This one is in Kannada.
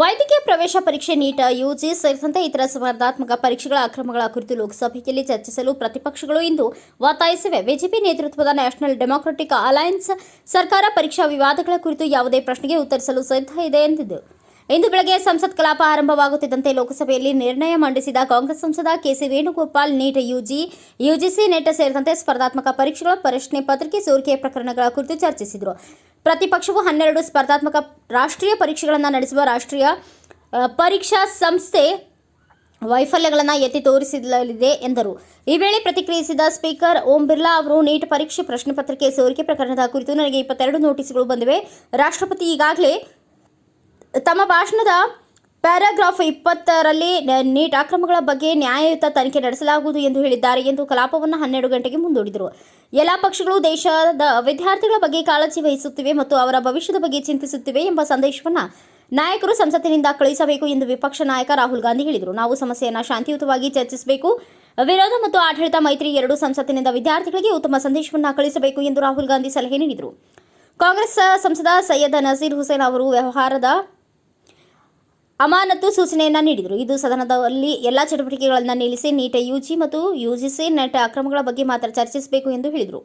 ಪ್ರವೇಶ ಪರೀಕ್ಷೆ ನೀಟ್, ಯುಜಿ ಸೇರಿದಂತೆ ಇತರ ಸ್ಪರ್ಧಾತ್ಮಕ ಪರೀಕ್ಷೆಗಳ ಅಕ್ರಮಗಳ ಕುರಿತು ಲೋಕಸಭೆಯಲ್ಲಿ ಚರ್ಚಿಸಲು ಪ್ರತಿಪಕ್ಷಗಳು ಇಂದು ಒತ್ತಾಯಿಸಿವೆ. ಬಿಜೆಪಿ ನೇತೃತ್ವದ ನ್ಯಾಷನಲ್ ಡೆಮಾಕ್ರೆಟಿಕ್ ಅಲಯನ್ಸ್ ಸರ್ಕಾರ ಪರೀಕ್ಷಾ ವಿವಾದಗಳ ಕುರಿತು ಯಾವುದೇ ಪ್ರಶ್ನೆಗೆ ಉತ್ತರಿಸಲು ಸಿದ್ಧ ಇದೆ ಎಂದಿದ್ದು. ಇಂದು ಬೆಳಗ್ಗೆ ಸಂಸತ್ ಕಲಾಪ ಆರಂಭವಾಗುತ್ತಿದ್ದಂತೆ ಲೋಕಸಭೆಯಲ್ಲಿ ನಿರ್ಣಯ ಮಂಡಿಸಿದ ಕಾಂಗ್ರೆಸ್ ಸಂಸದ K C Venugopal, NEET, UG, UGC, NET ಸೇರಿದಂತೆ ಸ್ಪರ್ಧಾತ್ಮಕ ಪರೀಕ್ಷೆಗಳ ಪ್ರಶ್ನೆ ಪತ್ರಿಕೆ ಸೋರಿಕೆ ಪ್ರಕರಣಗಳ ಕುರಿತು ಚರ್ಚಿಸಿದರು. ಪ್ರತಿಪಕ್ಷವು ಹನ್ನೆರಡು ಸ್ಪರ್ಧಾತ್ಮಕ ರಾಷ್ಟ್ರೀಯ ಪರೀಕ್ಷೆಗಳನ್ನು ನಡೆಸುವ ರಾಷ್ಟ್ರೀಯ ಪರೀಕ್ಷಾ ಸಂಸ್ಥೆ ವೈಫಲ್ಯಗಳನ್ನು ಎತ್ತಿ ತೋರಿಸಲಿದೆ ಎಂದರು. ಈ ವೇಳೆ ಪ್ರತಿಕ್ರಿಯಿಸಿದ ಸ್ಪೀಕರ್ ಓಂ ಬಿರ್ಲಾ ಅವರು, ನೀಟ್ ಪರೀಕ್ಷೆ, ಪ್ರಶ್ನೆ ಪತ್ರಿಕೆ ಸೋರಿಕೆ ಪ್ರಕರಣದ ಕುರಿತು ನನಗೆ ಇಪ್ಪತ್ತೆರಡು ನೋಟಿಸ್ಗಳು ಬಂದಿವೆ. ರಾಷ್ಟ್ರಪತಿ ಈಗಾಗಲೇ ತಮ್ಮ ಭಾಷಣದ ಪ್ಯಾರಾಗ್ರಾಫ್ ಇಪ್ಪತ್ತರಲ್ಲಿ ನೀಟ್ ಅಕ್ರಮಗಳ ಬಗ್ಗೆ ನ್ಯಾಯಯುತ ತನಿಖೆ ನಡೆಸಲಾಗುವುದು ಎಂದು ಹೇಳಿದ್ದಾರೆ ಎಂದು ಕಲಾಪವನ್ನು ಹನ್ನೆರಡು ಗಂಟೆಗೆ ಮುಂದೂಡಿದರು. ಎಲ್ಲ ಪಕ್ಷಗಳು ದೇಶದ ವಿದ್ಯಾರ್ಥಿಗಳ ಬಗ್ಗೆ ಕಾಳಜಿ ವಹಿಸುತ್ತಿವೆ ಮತ್ತು ಅವರ ಭವಿಷ್ಯದ ಬಗ್ಗೆ ಚಿಂತಿಸುತ್ತಿವೆ ಎಂಬ ಸಂದೇಶವನ್ನು ನಾಯಕರು ಸಂಸತ್ತಿನಿಂದ ಕಳುಹಿಸಬೇಕು ಎಂದು ವಿಪಕ್ಷ ನಾಯಕ ರಾಹುಲ್ ಗಾಂಧಿ ಹೇಳಿದರು. ನಾವು ಸಮಸ್ಯೆಯನ್ನು ಶಾಂತಿಯುತವಾಗಿ ಚರ್ಚಿಸಬೇಕು. ವಿರೋಧ ಮತ್ತು ಆಡಳಿತ ಮೈತ್ರಿ ಎರಡು ಸಂಸತ್ತಿನಿಂದ ವಿದ್ಯಾರ್ಥಿಗಳಿಗೆ ಉತ್ತಮ ಸಂದೇಶವನ್ನು ಕಳುಹಿಸಬೇಕು ಎಂದು ರಾಹುಲ್ ಗಾಂಧಿ ಸಲಹೆ ನೀಡಿದರು. ಕಾಂಗ್ರೆಸ್ ಸಂಸದ ಸೈಯದ್ ನಜೀರ್ ಹುಸೇನ್ ಅವರು ವ್ಯವಹಾರದ ಅಮಾನತು ಸೂಚನೆಯನ್ನು ನೀಡಿದರು. ಇದು ಸದನದಲ್ಲಿ ಎಲ್ಲ ಚಟುವಟಿಕೆಗಳನ್ನು ನಿಲ್ಲಿಸಿ, ನೀಟ ಯುಜಿ ಮತ್ತು ಯುಜಿಸಿ ನೆಟ್ ಅಕ್ರಮಗಳ ಬಗ್ಗೆ ಮಾತ್ರ ಚರ್ಚಿಸಬೇಕು ಎಂದು ಹೇಳಿದರು.